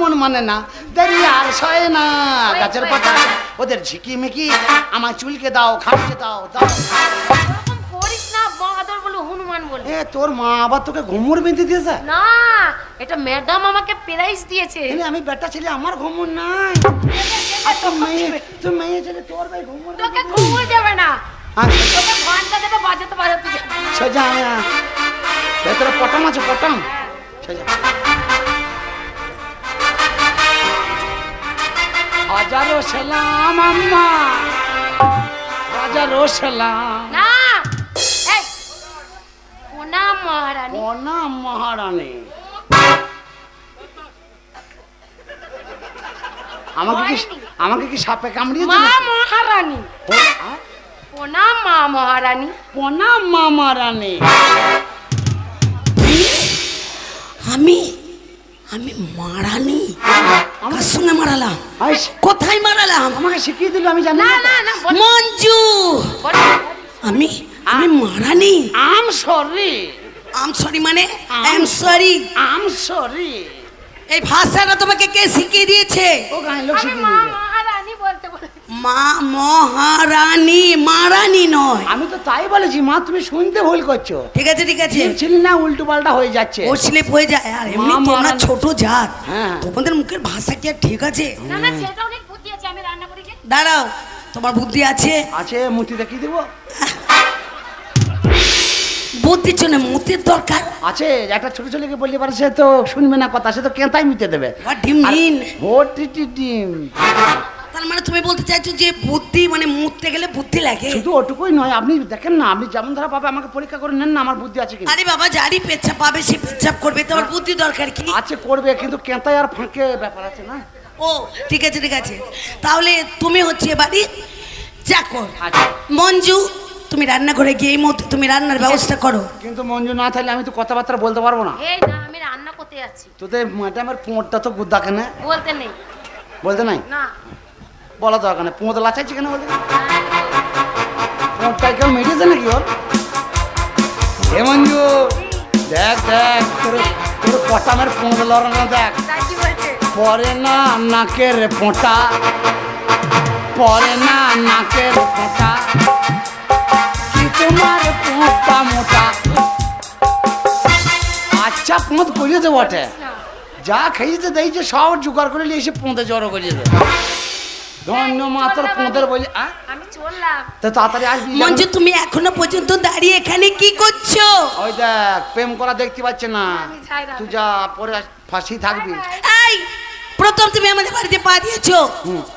মন মানে না দেরি আর সয় না গাছের পাতা ওদের ঝিকিমিকি আমার চুলকে দাও খামচে দাও দাও। এরকম করিস না বাহাদুর বলে হনুমান বলে। এ তোর মা আবার তোকে ঘুমুর বেঁধে দিয়েছে? না এটা ম্যাডাম আমাকে প্রাইজ দিয়েছে। আমি বেটা ছেলে আমার ঘুমুর নাই। আর মেয়ে তুই মেয়ে ছেলে তোর ভাই ঘুমুর তোকে ঘুমুর দেবে না। আচ্ছা। তোকে ঘণ্টা দেবে বাজাতে বাজাতে। যাবে। সোজা আয়া। ভেতরে পটাম আছে পটাম? সোজা। হাজারো সালাম আম্মা। হাজারো সালাম। না! এই প্রণাম মহারানী। প্রণাম মহারানী। আমাকে কি আমাকে কি সাপে কামড়িয়েছে মা মহারানী। প্রণাম মা মহারানী। প্রণাম মামা রানী আমি আমি মারানি। আমার সঙ্গে মারালাম। আইস, কোথায় মারালাম? আমাকে শিখিয়ে দিল আমি জানি না না মঞ্জু! আমি আমি মারানি। আম সরি। আম সরি মানে আম সরি আম সরি। এই ভাষাটা তোমাকে কে শিখিয়ে দিয়েছে? ও গায়ে লোক শিখিয়ে দিয়েছে। মা মহারানী মারানি নয়। আমি তো তাই বলেছি মা তুমি শুনতে ভুল করছ। ঠিক আছে ঠিক আছে। ছিলি না উল্টো পাল্টা হয়ে যাচ্ছে। ও স্লিপ হয়ে যায়। আর এমনি তোমরা ছোট জাত। হ্যাঁ। তোমাদের মুখের ভাষা কি আর ঠিক আছে? না না সেটা অনেক বুদ্ধি আছে আমি রান্না করি দাঁড়াও তোমার বুদ্ধি আছে? আছে মুতি দেখিয়ে দেবো? বুদ্ধির জন্য মুতির দরকার। আছে একটা ছোট ছেলেকে বললে পারে সে তো শুনবে না কথা সে তো কেঁতাই মিটে দেবে। ডিম নিন। ও টি টি ডিম। তার মানে তুমি বলতে চাইছো যে বুদ্ধি মানে মুততে গেলে বুদ্ধি লাগে? শুধু ওটুকুই নয় আপনি দেখেন না আপনি যেমন ধরা পাবে আমাকে পরীক্ষা করে নেন না আমার বুদ্ধি আছে কি আরে বাবা যারই পেচ্ছাপ পাবে সে পেচ্ছাপ করবে তোমার বুদ্ধি দরকার কি? আছে করবে কিন্তু কেঁতাই আর ফাঁকে ব্যাপার আছে না? ও ঠিক আছে ঠিক আছে। তাহলে তুমি হচ্ছে বাড়ি চাকর আচ্ছা। মঞ্জু তুমি রান্না করে গিয়ে এই মুহূর্তে তুমি রান্নার ব্যবস্থা করো। কিন্তু মঞ্জু না থাকলে আমি তো কথাবার্তা বলতে পারব না। এই না আমি রান্না করতে যাচ্ছি। তোদের ম্যাডামের পোঁটটা তো গুদ্দা কেন বলতে নেই। বলতে নাই? না। বলা দরকার নেই। পোঁত লাচাইছে কেন বলে? পোঁটটাই কেউ মেটেছে নাকি ওর হে মঞ্জু দেখ দেখ তোর তোর পটামের পোঁত লড়ানো দেখ। পরে না নাকের পোঁটা পরে না নাকের পোঁটা কি তোমার পোঁটা মোটা? আচ্ছা পোঁত করিয়েছে বটে। যা খেয়েছে দেখছে সব জোগাড় করে নিয়ে এসে পোঁতে জড়ো করিয়েছে ধন্য মাত্র পোঁতের বলি আ? আমি চললাম। তা তাড়াতাড়ি আসবি মঞ্জু তুমি এখনও পর্যন্ত দাঁড়িয়ে এখানে কি করছ? ওই দেখ প্রেম করা দেখতে পাচ্ছে না। তুই যা পরে ফাঁসি থাকবি। এই প্রথম তুমি আমাদের বাড়িতে পা দিয়েছ।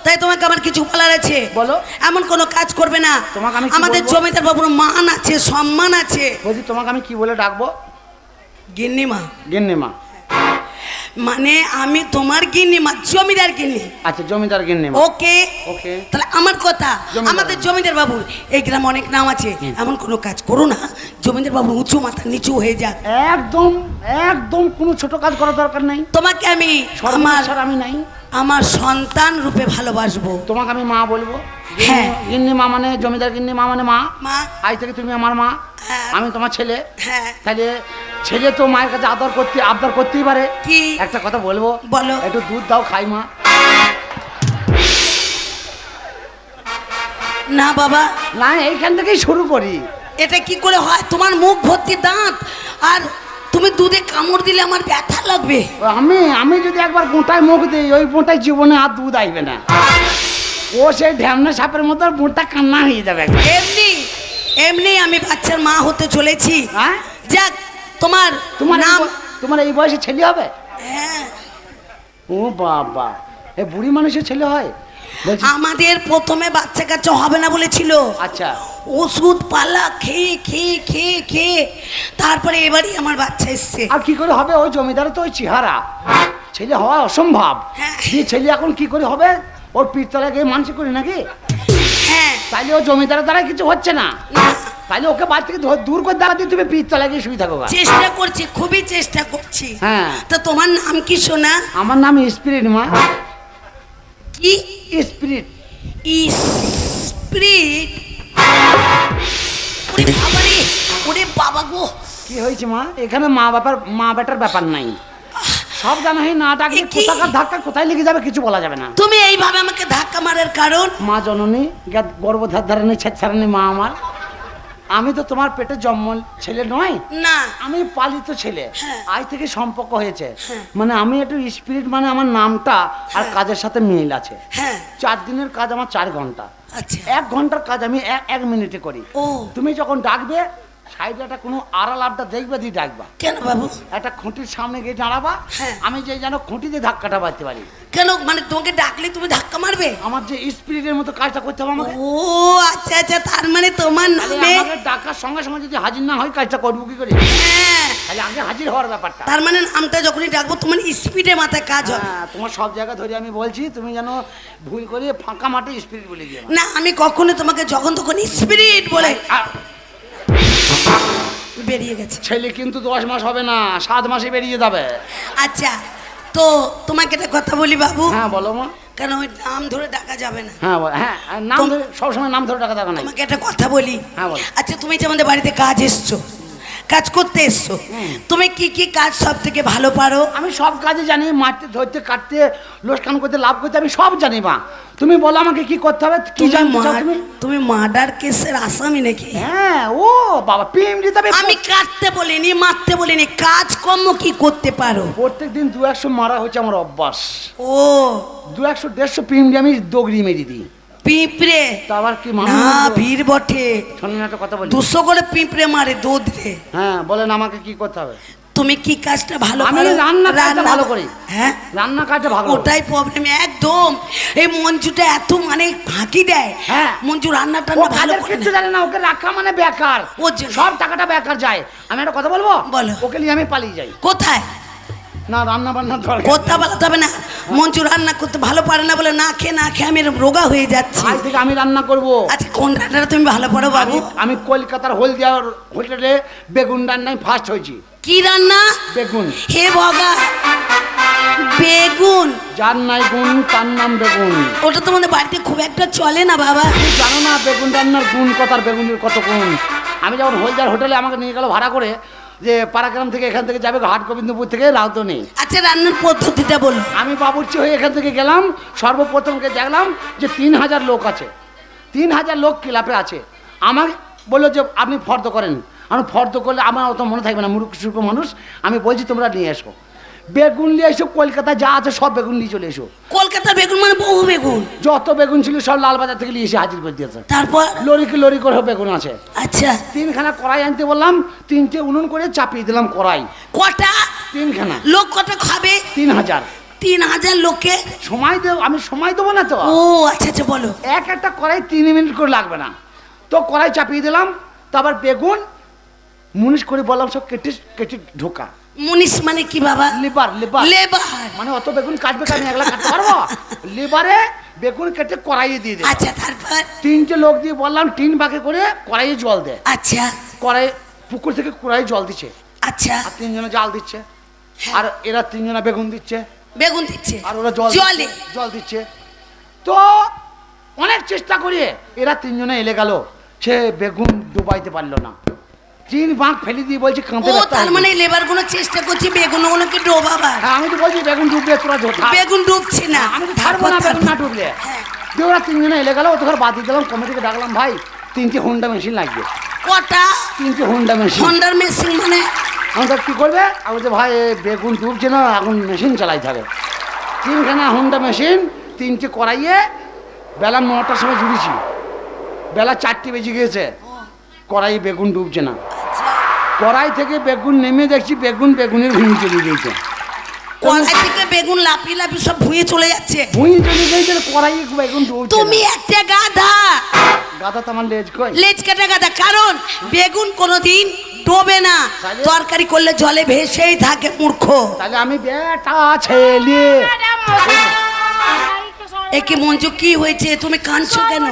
তাই তোমাকে আমার কিছু বলার আছে। বলো। এমন কোনো কাজ করবে না। তোমাকে আমাদের? জমিদার বাবুর মান আছে সম্মান আছে। বলছি তোমাকে আমি কি বলে ডাকবো? গিন্নিমা। গিন্নিমা। মানে আমি তোমার গিন্নিমা জমিদার গিন্নি। আচ্ছা জমিদার গিন্নি ওকে? ওকে। তাহলে আমার কথা আমাদের জমিদার বাবু এই গ্রামে অনেক নাম আছে এমন কোনো কাজ করো না জমিদার বাবু উঁচু মাথা নিচু হয়ে যাক। একদম একদম কোনো ছোট কাজ করার দরকার নাই। তোমাকে আমি আমার আমি নাই। আমার সন্তান রূপে ভালোবাসবো। তোমাকে আমি মা বলব? হ্যাঁ। গিন্নি মা মানে জমিদার গিন্নি মা মানে মা? মা। আজ থেকে তুমি আমার মা। হ্যাঁ। আমি তোমার ছেলে। হ্যাঁ। তাহলে ছেলে তো মায়ের কাছে আদর করতে আবদার করতেই পারে। কি? একটা কথা বলব? বলো। একটু দুধ দাও খাই মা। না বাবা। না এইখান থেকেই শুরু করি। এটা কি করে হয়? তোমার মুখ ভর্তি দাঁত। আর তুমি দুধে কামড় দিলে আমার ব্যথা লাগবে। আমি আমি যদি একবার গোটায় মুখ দিই ওই বোঁটায় জীবনে আর দুধ আসবে না। ও সেই ঢ্যামনা সাপের মতো আর কান্না হয়ে যাবে এমনি এমনি আমি বাচ্চার মা হতে চলেছি। হ্যাঁ? যাক তোমার তোমার নাম তোমার এই বয়সে ছেলে হবে? হ্যাঁ। ও বাবা এ বুড়ি মানুষের ছেলে হয়? আমাদের প্রথমে বাচ্চা কাচ্চা হবে না বলেছিল। আচ্ছা। ওষুধ পালা খেয়ে খেয়ে খেয়ে খেয়ে। তারপরে এবারই আমার বাচ্চা এসছে। আর কি করে হবে? ওই জমিদার তো ওই চেহারা। ছেলে হওয়া অসম্ভব। হ্যাঁ। ছেলে এখন কি করে হবে? ওর পিঠতলায় গিয়ে মানসিক করি নাকি? হ্যাঁ। তাইলে ও জমিদারের দ্বারা কিছু হচ্ছে না। তাইলে ওকে বাড়ি থেকে দূর করে দাঁড়া দিয়ে তুমি পিঠতলায় গিয়ে শুয়ে থাকো চেষ্টা করছি খুবই চেষ্টা করছি। হ্যাঁ। তা তোমার নাম কি সোনা? আমার নাম স্পিরিট মা। কি? স্পিরিট স্পিরিট ওরে বাবা রে ওরে বাবা গো। কি হয়েছে মা? এখানে মা বাবার মা বেটার ব্যাপার নাই। সব জানা হয় না ডাকলে কোথাকার ধাক্কা কোথায় লেগে যাবে কিছু বলা যাবে না। তুমি এইভাবে আমাকে ধাক্কা মারার কারণ? মা জননী গর্ভধার ছেদ মা আমার। আমি তো তোমার পেটে জন্ম ছেলে নয়। না। আমি পালিত ছেলে। হ্যাঁ। আজ থেকে সম্পর্ক হয়েছে। হ্যাঁ। মানে আমি একটু স্পিরিট মানে আমার নামটা আর কাজের সাথে মিল আছে। হ্যাঁ। চার দিনের কাজ আমার চার ঘণ্টা। আচ্ছা। এক ঘণ্টার কাজ আমি এক এক মিনিটে করি। তুমি যখন ডাকবে সাইডে একটা কোনো আড়াল আড্ডা দেখবে দিয়ে ডাকবা। কেন বাবু? একটা খুঁটির সামনে গিয়ে দাঁড়াবা। হ্যাঁ। আমি যে যেন খুঁটি দিয়ে ধাক্কাটা বাড়তে পারি। কেন? মানে তোমাকে ডাকলে তুমি ধাক্কা মারবে? আমার যে স্পিরিটের মতো কাজটা করতে হবে আমাকে। ও আচ্ছা আচ্ছা তার মানে তোমার নামে আমাকে ডাকার সঙ্গে সঙ্গে যদি হাজির না হয় কাজটা করব কি করে? হ্যাঁ। তাহলে আগে হাজির হওয়ার ব্যাপারটা। তার মানে নামটা যখনই ডাকবো তোমার স্পিডে মাথায় কাজ হবে। হ্যাঁ, তোমার সব জায়গা ধরে আমি বলছি তুমি যেন ভুল করে ফাঁকা মাঠে স্পিরিট বলে দিয়ে না আমি কখনো তোমাকে যখন তখন স্পিরিট বলে বেরিয়ে গেছে। ছেলে কিন্তু দশ মাস হবে না সাত মাসে বেরিয়ে যাবে। আচ্ছা তো তোমাকে একটা কথা বলি বাবু। হ্যাঁ বলো মা। কেন ওই নাম ধরে ডাকা যাবে না। হ্যাঁ হ্যাঁ আর নাম ধরে সবসময় নাম ধরে ডাকা যাবে না। তোমাকে একটা কথা বলি। হ্যাঁ, বলো। আচ্ছা তুমি যে আমাদের বাড়িতে কাজ এসছো কাজ করতে এসছো। তুমি কি কি কাজ সব থেকে ভালো পারো? আমি সব কাজে জানি মারতে ধরতে কাটতে লোসকান করতে লাভ করতে আমি সব জানি মা। তুমি বলো আমাকে কি করতে হবে কি জানতে তুমি? মার্ডার কেসের আসামি নাকি? হ্যাঁ ও বাবা পিএম দিতে হবে আমি কাটতে বলিনি মারতে বলিনি কাজ কর্ম কি করতে পারো? প্রত্যেক দিন দু একশো মারা হচ্ছে আমার অভ্যাস। ও। দু একশো দেড়শো পিএম দিয়ে আমি দগড়ি মেরে দিই। পিঁপড়ে। তা আবার কি না ভিড় বটে। শোনেন একটা কথা বলি। দুশো করে পিঁপড়ে মারে দুধ রে। হ্যাঁ বলেন আমাকে কি করতে হবে? তুমি কি কাজটা ভালো আমি রান্না কাজটা ভালো করি। হ্যাঁ? রান্না কাজটা ভালো ওটাই প্রবলেম একদম। এই মঞ্জুটা এত মানে ফাঁকি দেয়। হ্যাঁ। মঞ্জু রান্না ও টান্না ভালো করে কিচ্ছু না। জানে না ওকে রাখা মানে বেকার। জন্য। সব টাকাটা বেকার যায়। আমি একটা কথা বলব? বলো। ওকে নিয়ে আমি পালিয়ে যাই। কোথায়? না রান্না বান্না দরকার করতে বলাতে হবে না। মঞ্জু রান্না করতে ভালো পারে না বলে না খেয়ে না খেয়ে আমি রোগা হয়ে যাচ্ছি। আজ থেকে আমি রান্না করব। আচ্ছা কোন রান্নাটা তুমি ভালো পারো বাবু? আমি কলকাতার হলদিয়া হোটেলে বেগুন রান্নায় ফার্স্ট হয়েছি। কি রান্না? বেগুন। হে ভগা বেগুন। যার নাই গুণ তার নাম বেগুন। ওটা তোমাদের বাড়িতে খুব একটা চলে না বাবা? তুমি জানো না বেগুন রান্নার গুণ কত আর বেগুনের কত গুণ? আমি যখন হলদিয়ার হোটেলে আমাকে নিয়ে গেল ভাড়া করে যে পাড়াগ্রাম থেকে এখান থেকে যাবে হাট গোবিন্দপুর থেকে রাউতো নেই আচ্ছা রান্নার পদ্ধতিটা বলুন। আমি বাবুর্চি হয়ে এখান থেকে গেলাম সর্বপ্রথমকে দেখলাম যে তিন হাজার লোক আছে। তিন হাজার লোক ক্লাবে আছে। আমার বলল যে আপনি ফর্দ করেন। আমি ফর্দ করলে আমার অত মনে থাকবে না মুরুখ সুর্খ মানুষ। আমি বলছি তোমরা নিয়ে এসো। বেগুন নিয়ে এসো কলকাতা যা আছে সব বেগুন নিয়ে চলে এসো। কলকাতার বেগুন মানে বহু বেগুন। যত বেগুন ছিল সব লালবাজার থেকে নিয়ে এসে হাজির করে দিয়েছে। তারপর? লরিকে লরি করে বেগুন আছে। আচ্ছা। তিনখানা কড়াই আনতে বললাম তিনটে উনুন করে চাপিয়ে দিলাম কড়াই। কটা? তিনখানা। লোক কটা খাবে? তিন হাজার। তিন হাজার লোকে? সময় দেব আমি সময় দেবো না তো। ও আচ্ছা আচ্ছা বলো। এক একটা কড়াই তিন মিনিট করে লাগবে না। তো কড়াই চাপিয়ে দিলাম তারপর বেগুন মুনিশ করে বললাম সব কেটে কেটে ঢোকা। মুনিশ মানে কি বাবা? লিবার লিবার লেবার মানে অত বেগুন কাটবে কি আমি একলা কাটতে পারব? লিবারে বেগুন কেটে কড়াইয়ে দিয়ে দে। আচ্ছা তারপর? তিনটে লোক দিয়ে বললাম তিন বাকে করে কড়াইয়ে জল দে। আচ্ছা। কড়াই পুকুর থেকে কড়াই জল দিচ্ছে। আচ্ছা। আর তিনজনে জাল দিচ্ছে। আর এরা তিনজনে বেগুন দিচ্ছে। বেগুন দিচ্ছে। আর ওরা জল জলে। জল দিচ্ছে। তো অনেক চেষ্টা করে এরা তিনজনে এলে গেল। সে বেগুন ডুবাইতে পারল না। তিন বাঁক ফেলে দিয়ে বলছে কাঁদতে ও তার মানে লেবারগুলো চেষ্টা করছে বেগুন গুলোকে ডোবাবার। হ্যাঁ আমি তো বলছি বেগুন ডুববে তোরা ধোথা বেগুন ডুবছে না। আমি তো ছাড়বো না বেগুন না ডুবলে। হ্যাঁ। দিয়ে ওরা তিনজনে এলে গেল ওদের বাদ দিয়ে দিলাম কমিটিকে ডাকলাম ভাই তিনটে হোন্ডা মেশিন লাগবে কটা? তিনটে হোন্ডা মেশিন। হন্ডার মেশিন মানে? আমাদের কী করবে? আমি বলছি ভাই বেগুন ডুবছে না এখন মেশিন চালাইতে হবে। তিনখানা হোন্ডা মেশিন তিনটে করাইয়ে বেলা নটার সময় জুড়েছি। বেলা চারটে বেজে গিয়েছে। কড়াই বেগুন ডুবছে না। কড়াই থেকে বেগুন নেমে দেখছি বেগুন বেগুনের ভুঁই চলে গিয়েছে কড়াই থেকে বেগুন লাপি লাপি সব ধুয়ে চলে যাচ্ছে। ভুঁই চলে গিয়েছে কড়াই বেগুন তুমি। একটা গাধা। গাদা তো আমার লেজ কই লেজ কাটা গাধা। কারণ বেগুন কোনোদিন ডোবে না? তরকারি করলে জলে ভেসেই থাকে মূর্খ। তাহলে আমি বেটা ছেলে। একে মঞ্জু কি হয়েছে? তুমি কাঁদছো কেন?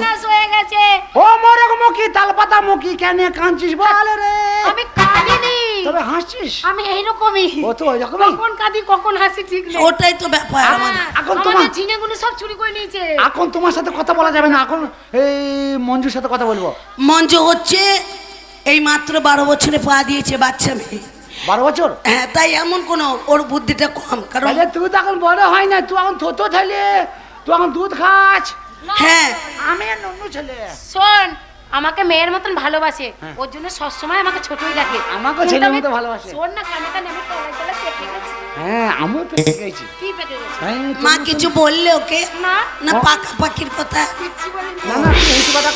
গেছে ও মোরক মুখি তালপাতা মুখি কেন কাঁদছিস বল রে। আমি কাঁদিনি। তবে হাসছিস? আমি এইরকমই। ও তো ওইরকমই কখন কাঁদি কখন হাসি ঠিক নেই। ওটাই তো ব্যাপার আমাদের। এখন তোমার- ঝিঙেগুলো সব চুরি করে নিয়েছে। এখন তোমার সাথে কথা বলা যাবে না। এখন এই মঞ্জুর সাথে কথা বলব। মঞ্জু হচ্ছে এই মাত্র বারো বছরে পা দিয়েছে বাচ্চা মেয়ে। বারো বছর? হ্যাঁ তাই এমন কোনো ওর বুদ্ধিটা কম কারণ তুই তো এখন বড় হয় না। তুই এখন থতো ছেলে। তুই এখন দুধ খাস। হ্যাঁ। আমি আর নন্নু ছেলে। শোন আমাকে মেয়ের মতন ভালোবাসে। হ্যাঁ। ওর জন্য সবসময় আমাকে ছোটই রাখে। কিন্তু ছেলের মতো ভালোবাসে। শোন না কানেটা নেমে তলায় তলায় পেকে গেছে। হ্যাঁ আমিও পেকে গেছি। কি পেকে গেছে? হ্যাঁ, মা কিছু বললে ওকে? না না পাকা পাখির কথা। না না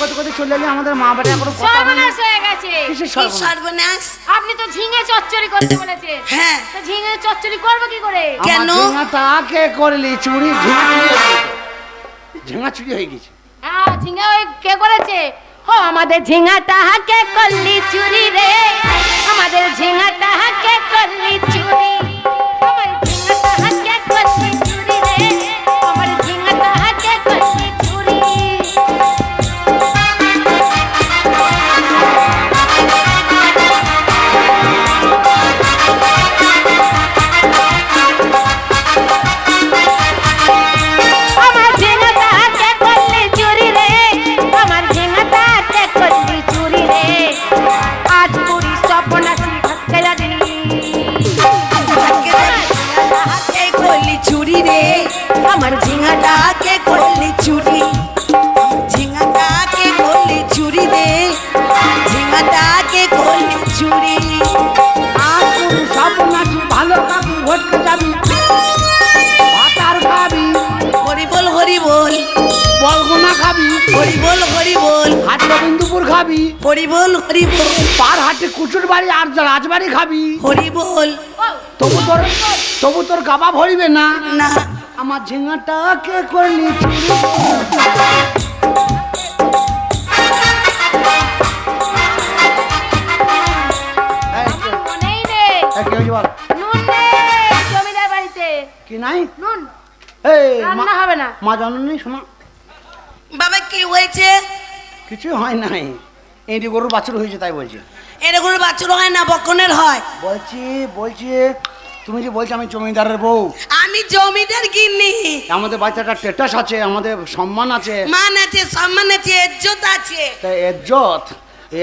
কথা চলে এলি আমাদের মা কথা হয় সর্বনাশ হয়ে গেছে। কি সর্বনাশ? আপনি তো ঝিঙে চচ্চড়ি করতে বলেছেন। হ্যাঁ। তা ঝিঙে চচ্চড়ি করব কি করে? কেন? আমার ঝিঙাটা কে করলি চুরি ঝিঙা হয়ে। ঝিঙা চুরি হয়ে গেছে। হ্যাঁ ঝিঙে ওই কে করেছে? ও আমাদের ঝিঙাটা তাহাকে করলি চুরি রে। আমাদের ঝিঙাটা তাহাকে করলি চুরি। ভটকে খাবি হরি বল হরি বল বলগুনা খাবি হরি বল হরি বল হাট গোবিন্দপুর খাবি হরি বল হরি বল পার হাটে কুচুর বাড়ি আর রাজবাড়ি খাবি। হরি বল তবু তোর তবু তোর গাবা ভরিবে না? না। আমার ঝিঙাটা কে করলি কি নাই? নুন। এই রান্না হবে না। মা জননী শোনা। বাবা কি হয়েছে? কিছু হয় নাই। এটি গরুর বাছুর হয়েছে তাই বলছি। এরকম বাছুর হয় না বকনের হয়। বলছি বলছি তুমি যে বলছো আমি জমিদারের বউ। আমি জমিদার গিন্নি। আমাদের বাচ্চাটা স্টেটাস আছে আমাদের সম্মান আছে। মান আছে সম্মান আছে ইজ্জত আছে। তাই এজ্জত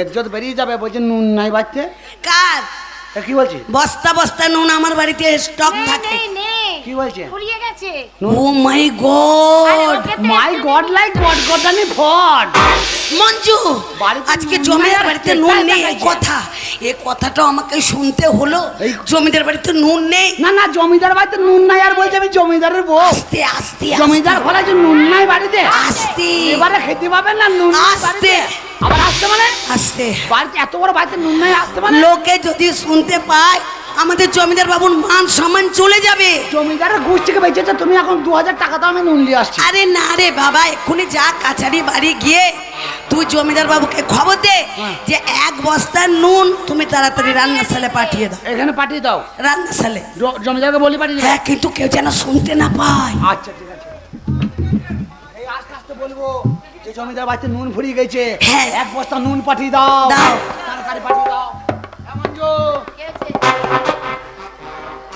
এজ্জত বেরিয়ে যাবে বলছে নুন নাই বাচ্চা কার? কি বলছি? বস্তা বস্তা নুন আমার বাড়িতে স্টক থাকে। নেই নেই। কি বলছে ফুরিয়ে গেছে। ও my god my god like god গডানি ফড মঞ্জু আজকে জমিদার বাড়িতে নুন নেই এই কথা। এই কথাটা আমাকে শুনতে হলো। এই- জমিদার বাড়িতে নুন নেই। না না জমিদার বাড়িতে নুন নাই আর বলছে আমি জমিদারের বউ। আস্তে আস্তে জমিদার ফলে যে নুন নাই বাড়িতে। আস্তে। এবারে খেতে পাবেন না নুন আস্তে। আবার আসতে মানে? আস্তে। বাড়িতে এত বড় বাড়িতে নুন নাই আসতে মানে? লোকে যদি শুনতে পায় আমাদের জমিদার বাবুর মান সম্মান চলে যাবে জমিদার ঘুষ থেকে বেঁচেছে তুমি এখন দু হাজার টাকা দাও আমি নুন নিয়ে আসছি আরে না রে বাবা এক্ষুনি যা কাছারি বাড়ি গিয়ে তুই জমিদার বাবুকে খবর দে হ্যাঁ। যে এক বস্তা নুন তুমি তাড়াতাড়ি রান্নাশালে পাঠিয়ে দাও এখানে পাঠিয়ে দাও রান্নাশালে জমিদারকে বলি পাঠিয়ে দাও হ্যাঁ কিন্তু কেউ যেন শুনতে না পায় আচ্ছা ঠিক আছে এই আস্তে আস্তে বলব যে জমিদার বাড়িতে নুন ফুরিয়ে গেছে হ্যাঁ। এক বস্তা নুন পাঠিয়ে দাও দাও। তাড়াতাড়ি পাঠিয়ে দাও এমন যো। কি হয়েছে?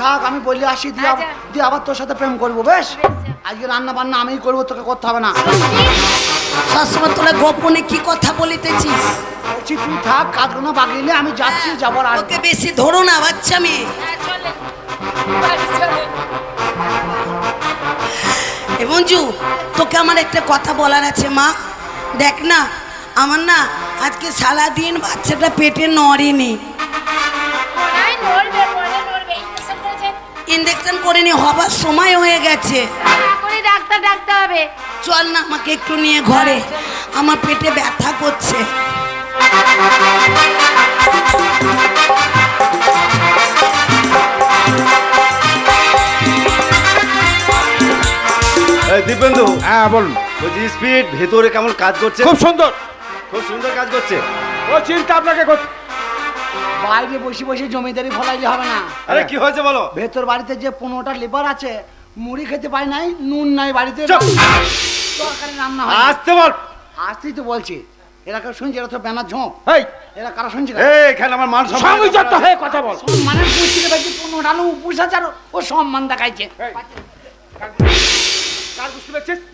থাক আমি বলি আসি দিয়ে আব- আচ্ছা। দিয়ে আবার তোর সাথে প্রেম করব বেশ। আজকে রান্না বান্না আমিই করব তোকে করতে হবে না সবসময় তোরা গোপনে কি কথা বলিতেছিস বলছি তুই থাক কাজগুলো বাগিলে আমি যাচ্ছি যাবার আর ওকে বেশি ধরো না বাচ্চা মেয়ে হ্যাঁ, চলে। বাড়ি চলে। এ মঞ্জু তোকে আমার একটা কথা বলার আছে মা দেখ না আমার না আজকে সারাদিন বাচ্চাটা পেটে নড়েনি করেছেন? করে নি হবার সময় হয়ে গেছে। এখনই ডাক্তার ডাকতে হবে। চল না আমাকে একটু নিয়ে ঘরে আমার পেটে ব্যথা করছে। এই দিব্যেন্দু হ্যাঁ বলুন। বলছি স্পিড ভেতরে কেমন কাজ করছে? খুব সুন্দর। খুব সুন্দর কাজ করছে। ও চিন্তা আপনাকে করতে বাইরে বসে বসে জমিদারি ফলাইলে হবে না। আরে কি হয়েছে বলো? ভেতর বাড়িতে যে পনেরোটা লেবার আছে মুড়ি খেতে পাই নাই নুন নাই বাড়িতে। চুপ! তরকারি রান্না হয় আসতে বল। আসতেই তো বলছি এরা শুনছে? এরা তো ব্যানার ঝোঁক। এই এরা কারা শুনছে? এখানে আমার মান সম্মান হয়ে কথা বল। সম্মানের পুষ্টিকে উপোস আছে ও সম্মান দেখাইছে।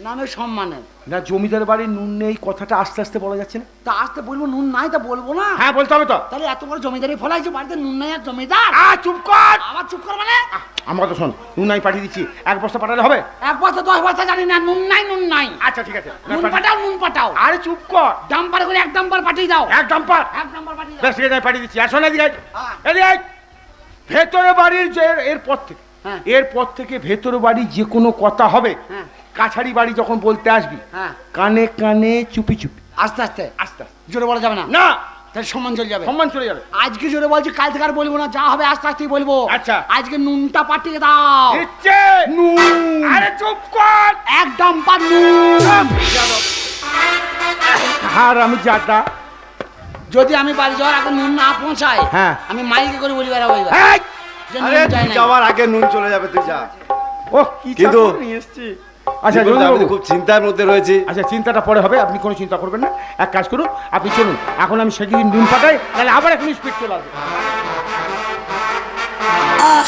নামে সম্মানের। না জমিদার বাড়ির নুন নেই কথাটা আস্তে আস্তে বলা যাচ্ছে না? তা আসতে বলব নুন নাই তা বলব না। হ্যাঁ বলতে হবে তো। তাহলে এত বড় জমিদারি ফলাইছে বাড়িতে নুন নাই আর জমিদার? আ চুপ কর! আবার চুপ কর মানে? আমার শোন নুন নাই পাঠিয়ে দিচ্ছি। এক বস্তা পাঠালে হবে? এক বস্তা দশ বস্তা জানি না নুন নাই নুন নাই। আচ্ছা ঠিক আছে। নুন পাঠাও নুন পাঠাও। আরে চুপ কর! ডাম্পার করে এক ডাম্পার পাঠিয়ে দাও। এক ডাম্পার? এক ডাম্পার পাঠিয়ে দাও। বেশ ঠিক আছে পাঠিয়ে দিচ্ছি। আর শোন এদিকে হ্যাঁ। এদিকে ভেতরে বাড়ির যে এরপর থেকে হ্যাঁ। এরপর থেকে ভেতরে বাড়ি যে কোনো কথা হবে হ্যাঁ। কাছারি বাড়ি যখন বলতে আসবি হ্যাঁ। কানে কানে চুপি চুপি। আস্তে আস্তে। আস্তে আস্তে। জোরে বলা যাবে না? না! তাহলে সম্মান চলে যাবে। সম্মান চলে যাবে। আজকে জোরে বলছি কাল থেকে আর বলব না যা হবে আস্তে আস্তেই বলব। আচ্ছা। আজকে নুনটা পাঠিয়ে দাও। ইচ্ছে নুন। আরে চুপ কর! এক ডাম্পার নুন। আর আমি যাটা যদি আমি বাড়ি যাওয়ার আগে নুন না পৌঁছায় হ্যাঁ। আমি মাইকে করে বলি এই! যে আরে যাওয়ার আগে নুন চলে যাবে তুই যা। ও কি কিন্তু- চাকর নিয়ে এসছি আচ্ছা আমি খুব চিন্তার মধ্যে রয়েছি। আচ্ছা চিন্তাটা পরে হবে আপনি কোনো চিন্তা করবেন না। এক কাজ করুন আপনি চলুন। এখন আমি সেদিন নুন পাঠাই তাহলে আবার এখন স্পিড চলে আসবে। আহ